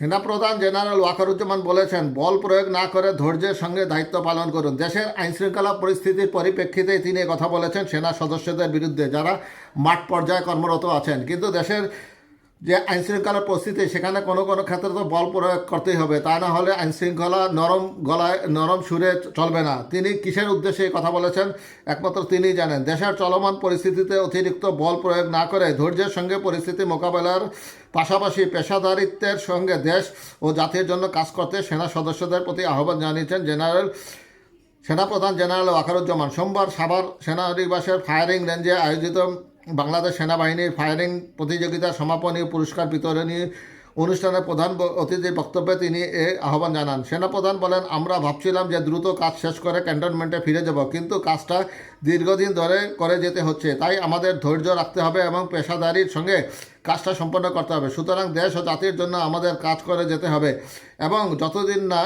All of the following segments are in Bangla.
সেনাপ্রধান জেনারেল ওয়াকারুজ্জামান বলেছেন, বল প্রয়োগ না করে ধৈর্যের সঙ্গে দায়িত্ব পালন করুন। দেশের আইনশৃঙ্খলা পরিস্থিতির পরিপ্রেক্ষিতে তিনি কথা বলেছেন সেনা সদস্যদের বিরুদ্ধে, যারা মাঠ পর্যায়ে কর্মরত আছেন। কিন্তু দেশের যে আইনশৃঙ্খলার পরিস্থিতি, সেখানে কোনো কোনো ক্ষেত্রে তো বল প্রয়োগ করতেই হবে। তা না হলে আইনশৃঙ্খলা নরম গলায়, নরম সুরে চলবে না। তিনি কিসের উদ্দেশ্যে কথা বলেছেন? একমাত্র তিনি জানেন। দেশের চলমান পরিস্থিতিতে অতিরিক্ত বল প্রয়োগ না করে ধৈর্যের সঙ্গে পরিস্থিতি মোকাবেলার পাশাপাশি পেশাদারিত্বের সঙ্গে দেশ ও জাতির জন্য কাজ করতে সেনা সদস্যদের প্রতি আহ্বান জানিয়েছেন জেনারেল, সেনাপ্রধান জেনারেল ওয়াকারুজ্জামান। সোমবার সাভার সেনানিবাসের ফায়ারিং রেঞ্জে আয়োজিত বাংলাদেশ সেনাবাহিনীর ফায়ারিং প্রতিযোগিতার সমাপনী পুরস্কার বিতরণী অনুষ্ঠানে প্রধান অতিথির বক্তব্যে তিনি এ আহ্বান জানান। সেনাপ্রধান বলেন, আমরা ভাবছিলাম যে দ্রুত কাজ শেষ করে ক্যান্টনমেন্টে ফিরে যাব, কিন্তু কাজটা দীর্ঘদিন ধরে করে যেতে হচ্ছে। তাই আমাদের ধৈর্য রাখতে হবে এবং পেশাদারির সঙ্গে কাজটা সম্পন্ন করতে হবে। সুতরাং দেশ ও জাতির জন্য আমাদের কাজ করে যেতে হবে এবং যতদিন না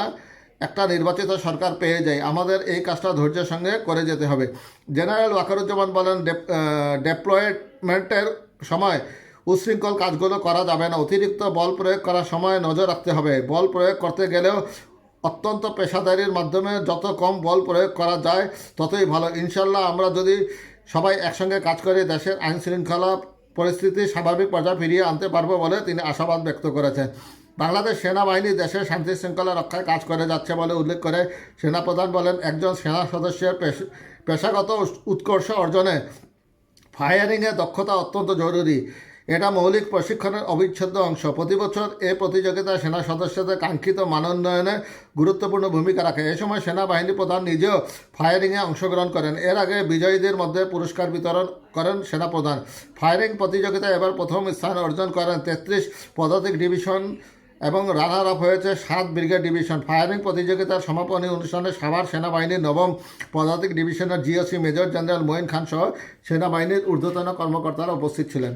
একটা নির্বাচিত সরকার পেয়ে যায়। আমাদের এই কাজটা ধৈর্যের সঙ্গে করে যেতে হবে। জেনারেল ওয়াকারুজ্জামান বলেন ডেপ্লয়মেন্টের সময় উচ্ছৃঙ্খল কাজগুলো করা যাবে না। অতিরিক্ত বল প্রয়োগ করার সময় নজর রাখতে হবে। বল প্রয়োগ করতে গেলেও অত্যন্ত পেশাদারির মাধ্যমে যত কম বল প্রয়োগ করা যায়, ততই ভালো। ইনশাল্লাহ আমরা যদি সবাই একসঙ্গে কাজ করে দেশের আইন শৃঙ্খলা পরিস্থিতি স্বাভাবিক পর্যায়ে ফিরিয়ে আনতে পারব বলে তিনি আশাবাদ ব্যক্ত করেছেন। বাংলাদেশ সেনাবাহিনী দেশের শান্তি শৃঙ্খলা রক্ষায় কাজ করে যাচ্ছে বলে উল্লেখ করে সেনাপ্রধান বলেন, একজন সেনা সদস্যের পেশ- পেশাগত উৎকর্ষ অর্জনে ফায়ারিংয়ে দক্ষতা অত্যন্ত জরুরি। এটা মৌলিক প্রশিক্ষণের অবিচ্ছেদ্য অংশ। প্রতি বছর এ প্রতিযোগিতায় সেনা সদস্যদের কাঙ্ক্ষিত মানোন্নয়নে গুরুত্বপূর্ণ ভূমিকা রাখে। এ সময় সেনাবাহিনী প্রধান নিজেও ফায়ারিংয়ে অংশগ্রহণ করেন। এর আগে বিজয়ীদের মধ্যে পুরস্কার বিতরণ করেন সেনাপ্রধান। ফায়ারিং প্রতিযোগিতায় এবার প্রথম স্থান অর্জন করেন তেত্রিশ পদাতিক ডিভিশন এবং রানার আপ হয়েছে সাত ব্রিগেড ডিভিশন। ফায়ারিং প্রতিযোগিতার সমাপনী অনুষ্ঠানে সাভার সেনাবাহিনীর নবম পদাতিক ডিভিশনের GOC major general Moin Khan সহ সেনাবাহিনীর ঊর্ধ্বতন কর্মকর্তারা উপস্থিত ছিলেন।